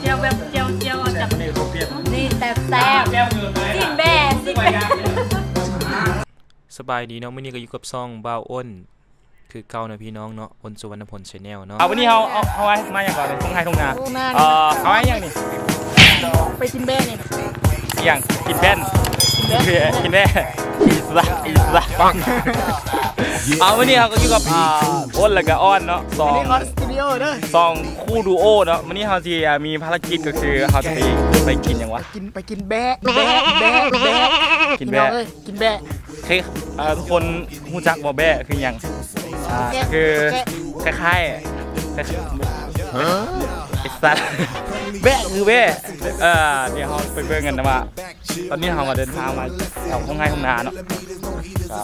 เจียวแบบเจียวเจียวจับนี่เขาเปลี่ยนนี่แซ่บแซ่บแก้วเงินเลยจิ้มแบ่จิ้มแบ่สบายดีเนาะมื้อนี้ก็อยู่กับซ่องบ่าวอ้น คือเก่านะพี่น้องเนาะอ้นสุวรรณพลชาแนลเนาะเอาวันนี้เขาเอาเอาไว้มาอย่างก่อนเลยทุ่งไทยทุ่งนาเอ่อเอาไว้อย่างนี่ ไปกินแบ่นี่อย่างกินแป้นคือกินแน่อีสระอีสระปังเอาวันนี้เขาก็อยู่กับอ่าอ้นแล้วก็อ้อนเนาะสองออสตูดิโอเด้อสองคู่ดูโอเนาะวันนี้เขาจะมีภารกิจก็คือเขาจะไปไปกินอย่างวะ กินไปกินแบะแบะแบะแบะกินแบะเอ้ยกินแบะเฮ้ยเอ่อทุกคนรู้จักบอแบะคืออย่างอ่าแกะคือแกะคล้ายๆคล้ายๆ ไอ้สัตว์แบะคือแบะเออเดี๋ยวเราไปเบิ่งกันนะว่า ตอนนี้เราก็เดินทางมาแถวห้องไห้ห้องนาเนาะก็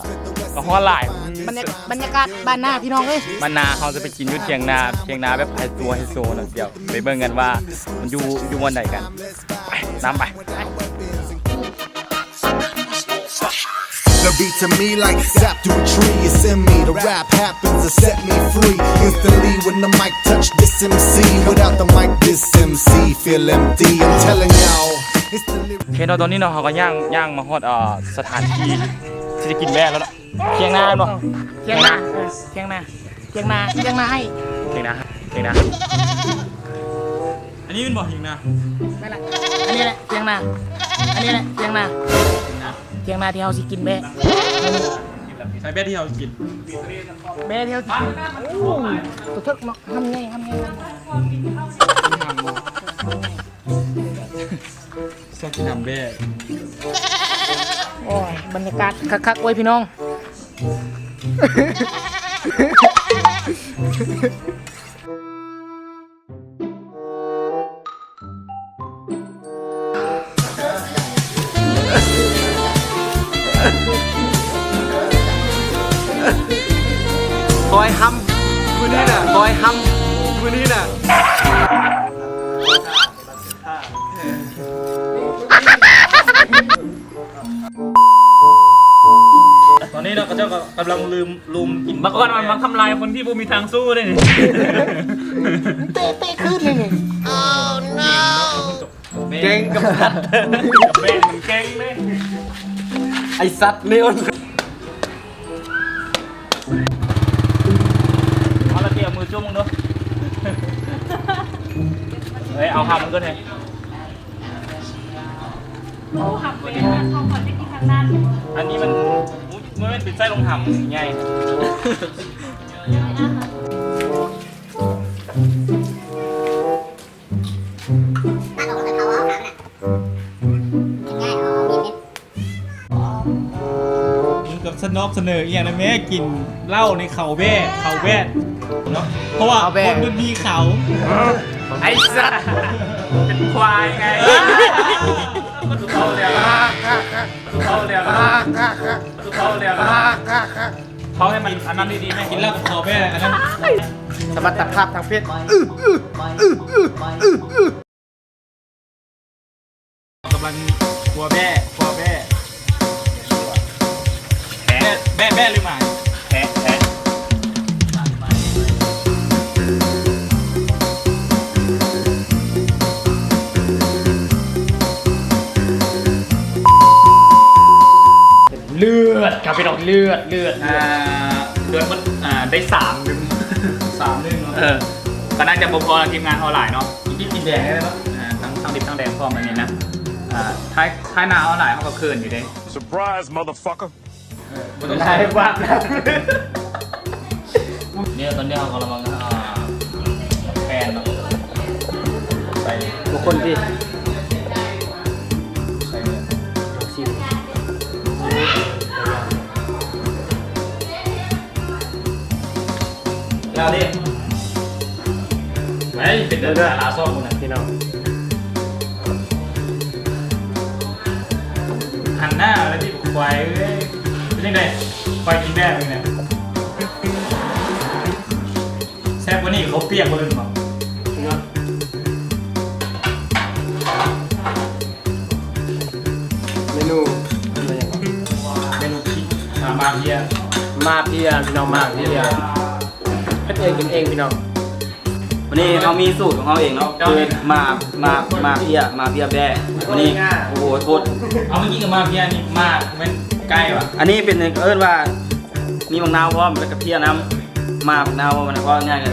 ก็ห้องหลายบรรยากบรรยากาศบ้านหน้าพี่น้องเอ้ยมันนาเขาจะไปกินอยุ่เทียงนาเทียงนาแบบไฮโซไฮโซเนาะเดี๋ยวไปเบิ่งกันว่ามันอยู่อยู่วันไหนกันไปน้ำไป beat to me like sap through a tree. It's in me. The rap happens to set me free instantly when the mic touch this MC. Without the mic, this MC feel empty. I'm telling y'all, it's the lyrics. โอเคเนาะตอนนี้เนาะเขาก็ย่างย่างมาฮอดเอ่อสถานที่ที่จะกินแม่แล้วเนาะเทียงนาเนาะเที่ยงนาเออเที่ยงนาเที่ยงนาเที่ยงนาให้เทียงนาเทียงนาอันนี้เป็นบ่อเทียงนานั่นแหละอันนี้แหละเที่ยงนาอันนี้แหละเที่ยงนาเที่ยงนาที่เราสิกินแบะใช้แม่ที่เรากินแบะที่เราสิกินโอ้ตัวเทิกมาทำไงทำไงชอบกินน้ำแม่โอ้ยบรรยากาศคักๆไว้พี่น้อง อยห้ำพื้นนี่น่ะคอยห้ำพื้นนี่น่ะตอนนี้เราก็เจ้าก็กำลังลืมลุมกินบางคนมันมันทำลายคนที่ผู้มีทางสู้เลยนี่เตะเตะขึ้นเลยนี่เก่งกับสัตว์แม่มันเก่งเลยไอสัตว์เลว มือจุ่มมึงดูเฮ้ยเอาหามันก็ได้โอ้หักไปนะเขาขอจะกินทางนั้นอันนี้มันอุ๊ยมันเป็นปิดไส้ลงหำใหญ่ งกับสนอกเสนออีกอย่างนะแม่กินเหล้าในเขาแว่เขาแว่เนาะเพราะว่าคนมันมีเขาไอสัตว์เป็นควายไงเขาเรียกเขาเรียกเขาเรียกเขาให้มันอันนั้นดีๆแม่กินเหล้ากับเขาแว่อันนั้นสมรรถภาพทางเพศกำลังกลัวแว่กลัวแว่ แพ้แว่แว่หรือหมาแพ้แพ้เลือดครับพี่น้องเลือดเลือดอ่าเดือนมันอ่าได้สามหนึ่งสามหนึ่งเออก็น่าจะพอๆทีมงานเขาหลายเนาะกินกินแดงได้ไหมอ่าทั้งทั้งดิบทั้งแดงพร้อมอันนี้นะอ่าท้ายท้ายหนาเขาหลายเขาก็เคินอยู่เด้ Surprise, motherfucker. ใช่บ้างเนี่ยตอนนี้เขากำลังอ่าแฟนเนาะใส่ทุกคนที่ใส่เนี่ยชิมยาดิเฮ้ยเป็นเดือนลาส้มมึงนะพี่น้องหันหน้าแล้วที่ควายเอ้ย เป็นยัไงไฟกินแม่เลยเนี่ยแซ่บกว่านี่เขาเปียกกว่าอื่นเปล่าเมนูอะไรอย่างเงี้เมนูที่มามาเพีมาเพียพี่น้องมาพียเป็นเองกินเองพี่น้องวันนี้เขามีสูตรของเขาเองเนาะคือมามามาเพียมาเพียแบ่วันนี้โอ้โหโทษเอามื่กินกับมาพียนี่มาเป็น ใกล้ว่ะ อันนี้เป็นเอิ้นว่า มีมะนาวพร้อมแล้วก็เพียน้ำมามะนาวมันก็ง่ายกัน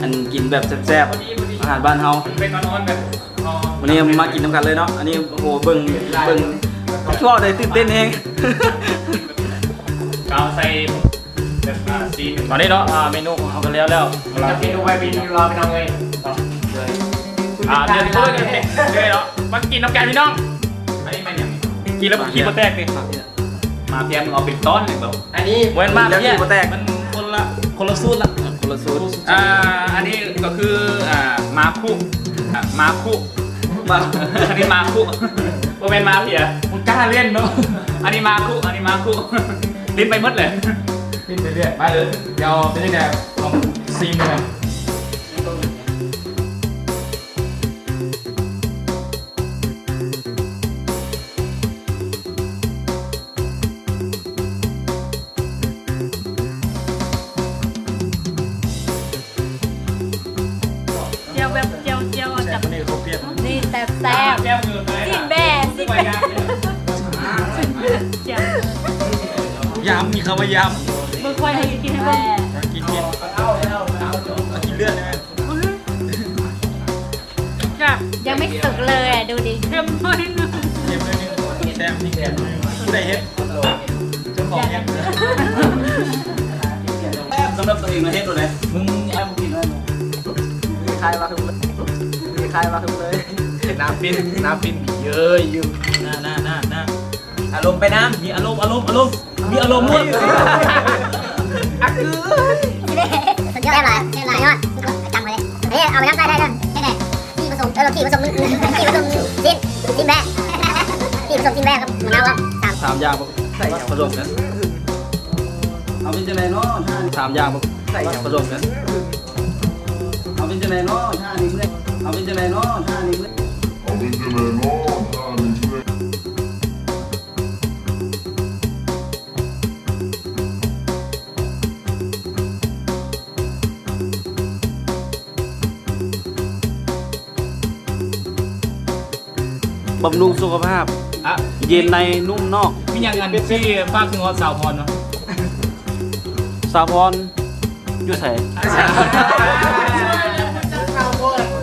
อันกินแบบแซ่บๆอาหารบ้านเฮาเป็นนอนๆแบบอ๋อวันนี้มากินน้ำกันเลยเนาะ อันนี้โอ้โหเบิ่งเบิ่งชอบเลยตื่นเต้นเองกาวใส่แบบอ่าซีตอนนี้เนาะอ่าเมนูของเขากันแล้วแล้วจะกินดูไปบินรอไปน้องเลยอ่าเดี๋ยวพูดกันเลยเนาะมากินน้ำกันพี่น้องอันนี้มันอย่างกินแล้วขี้มาแตกดิ มาเพียมึงเอาเป็นต้นเลยเปล่าอันนี้เหมือนมาแล้วเพียขี้มาแตกมันคนละคนละสูตรละคนละสูตรอ่าอันนี้ก็คืออ่ามาคุอะมาคุมาอันนี้มาคุโมเป็นมาเพียมึงกล้าเล่นเนาะอันนี้มาคุอันนี้มาคุลิ้นไปหมดเลยกินไปเรื่อยไปเลยเดี๋ยวเป็นยังไงลองซีมเลำมีคำว่ายมึงควายให้กินให้เบิ่งำกินกินกินเลือดได้ไหมยังไม่สุกเลยอะดูดิเค็มน้อยนึงเค็มเลยนี่แซ่บนี่แซ่บผู้ใดเฮ็ดเจ้าของเฮ็ดสำหรับตัวเองนะเฮ็ดตัวไหนมึงไอ้มึงกินอะไรมีใครมาทุกเลยมีใครมาทุกเลยน้ำปิ้นน้ำปิ้นเยอะอยู่หน้าหน้าหน้าหน้าอารมณ์ไปน้มีอารมณ์อารมณ์อารมณ์ มีอารมณ์ด้วยสุดยอดเลยสุดยอดจำไว้เลยเฮ้ยเอาไปน้ำได้ได้ด้วยใช่ไงที่ผสมเออที่ผสมที่ผสมจิ้นจิ้นแม่ที่ผสมจิ้นแม่ครับมะนาวครับสามสามอย่างใส่ผสมกันเอาเป็นจังไดเนาะสามอย่างใส่ผสมกันเอาเป็นจังไดเนาะท่านี้เมื่อเอาเป็นจังไดเนาะท่านี้เมื่อย บำรุงสุขภาพ อะเย็นในนุ่มนอก มีอย่างอันที่ฝากถึงสาวพรเนาะสาพรอยู่ไส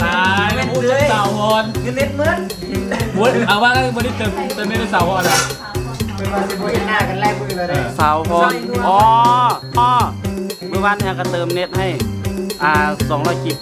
ตายไม่พูดถึงสาวพรำคือเน็ตเหมือนวุ้นเอาว่าก็วันนี้เติมเติมไม่เป็นสาวพรอะเป็นมาสิบหน้ากันแรกมือเลย สาวพรอ๋ออ๋อเมื่อวานเนี่ยก็เติมเน็ตให้ อ่า200กิก